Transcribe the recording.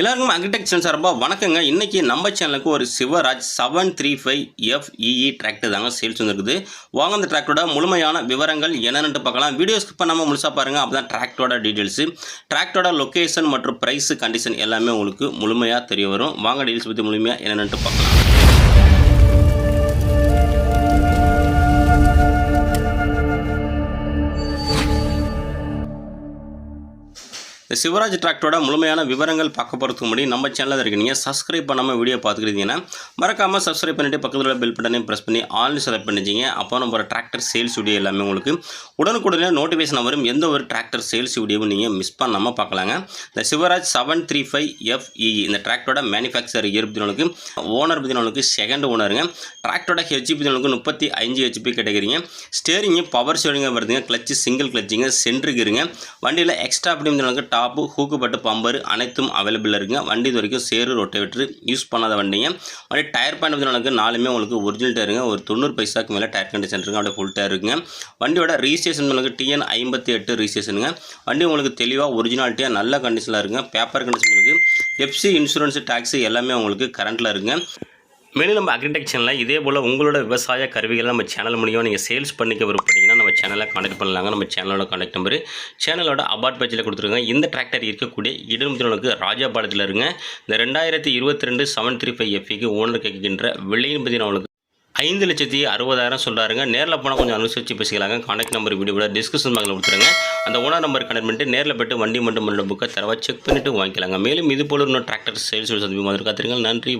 எல்லாருக்கும் அக்ரிடெக்சன் சார்பாக வணக்கங்க. இன்றைக்கி நம்ம சேனலுக்கு ஒரு Swaraj seven three five FE tractor தாங்க சேல்ஸ் வந்துருக்குது. வாங்க அந்த டிராக்டரோட முழுமையான விவரங்கள் என்னென்னு பார்க்கலாம். வீடியோ ஸ்கிப் பண்ணாமல் முழுசாக பாருங்கள் அப்போ தான் டிராக்டரோட டீட்டெயில்ஸு டிராக்டரோட லொக்கேஷன் மற்றும் ப்ரைஸு கண்டிஷன் எல்லாமே உங்களுக்கு முழுமையாக தெரிய வரும். வாங்க டீட்டெயில்ஸ் பற்றி முழுமையாக என்னென்னு பார்க்கலாம். இந்த சிவராஜ் டிராக்டரோட முழுமையான விவரங்கள் பார்க்க போகிறதுக்கு முன்னாடி நம்ம சேனலில் இருக்க நீங்கள் சப்ஸ்கிரைப் பண்ணாமல் வீடியோ பார்த்துக்கிட்டீங்கன்னா மறக்காமல் சப்ஸ்கிரைப் பண்ணிவிட்டு பக்கத்தில் உள்ள பெல் பட்டனையும் ப்ரெஸ் பண்ணி ஆல்னு செலக்ட் பண்ணிச்சிங்க அப்போ நம்ம ஒரு டிராக்டர் சேல்ஸ் வீடியோ எல்லாமே உங்களுக்கு உடனுக்குடனே நோட்டிஃபிகேஷன் வரும். எந்த ஒரு டிராக்டர் சேல்ஸ் வீடியோவும் நீங்கள் மிஸ் பண்ணாமல் பார்க்கலாங்க. இந்த Swaraj seven three five FE இந்த டிராக்டரோட மேனுஃபேக்சர் இயர் பதினொழுக்கு ஓனர் பதினொழுக்கு செகண்ட் ஓனருங்க டிராக்டரோட ஹெச்பி பதினொழுக்கு முப்பத்தி அஞ்சு ஹெச்பி கேட்டகரிங்க. ஸ்டேரிங்கு பவர் ஸ்டேரிங்காக வருதுங்க. கிளச்சு சிங்கிள் கிளச்சிங்க சென்ட்ருக்கு இருங்க வண்டியில் எக்ஸ்ட்ரா அப்படி பதினொழுக்கு டாப்பு ஹூக்கு பட்டு பம்பர் அனைத்தும் அவைலபிள் இருக்குங்க. வண்டி இது வரைக்கும் சேரு ரொட்டேவேட்ரு யூஸ் பண்ணாத வண்டிங்க. வண்டி டயர் பேண்ட் பதினொழுக்கு நாலுமே உங்களுக்கு ஒரிஜினல் டயருங்க ஒரு தொண்ணூறு பைசாக்கு மேலே டயர் கண்டிஷன் இருக்குங்க. அப்படியே ஃபுல் டயர் இருக்குங்க. வண்டியோட ரிஜிஸ்ட்ரேஷன் உங்களுக்கு டிஎன் ஐம்பத்தி எட்டு ரிஜிஸ்ட்ரேஷனுங்க வண்டி உங்களுக்கு தெளிவாக ஒரிஜினாலிட்டியாக நல்ல கண்டிஷனில் இருக்குங்க. பேப்பர் கண்டிஷன் இருக்குது எஃப்சி இன்சூரன்ஸ் டேக்ஸி எல்லாமே உங்களுக்கு கரண்ட்டில் இருக்குங்க. மேலும் நம்ம அக்ரிடெக்ஷனில் இதே போல் உங்களோட விவசாய கருவிகளை நம்ம சேனல் மூலியமாக நீங்கள் சேல்ஸ் பண்ணிக்க விருப்பப்பட்டீங்கன்னா நம்ம சேனலை காண்டாக்ட் பண்ணலாங்க. நம்ம சேனலோட காண்டாக்ட் நம்பர் சேனலோட அபார்ட் பேஜில் கொடுத்துருங்க இந்த டிராக்டர் இருக்கக்கூடிய இடம்புக்கு ராஜாபாளையத்தில் இருங்க. இந்த ரெண்டாயிரத்தி இருபத்தி ரெண்டு செவன் த்ரீ ஃபைவ் எஃப்இக்கு ஓனர் கேட்கின்ற விலையின் பற்றி நான் உங்களுக்கு ஐந்து லட்சத்தி அறுபதாயிரம் சொல்கிறாருங்க நேரில் போனால் கொஞ்சம் அனுசரித்து பேசிக்கலாங்க. காண்டாக்ட் நம்பர் வீடியோட டிஸ்கிரிப்ஷன் பாக்ஸில் கொடுத்துருங்க. அந்த ஓனர் நம்பர் கனெக்ட் பண்ணிட்டு நேரில் போய்ட்டு வண்டி மட்டும் முன்னோட புக்கை தரவா செக் பண்ணிவிட்டு வாங்கிக்கலாங்க. மேலும் இது போல இன்னும் டிராக்டர் சேல்ஸ் சந்திப்பு மாதிரி காத்திருங்கள். நன்றி.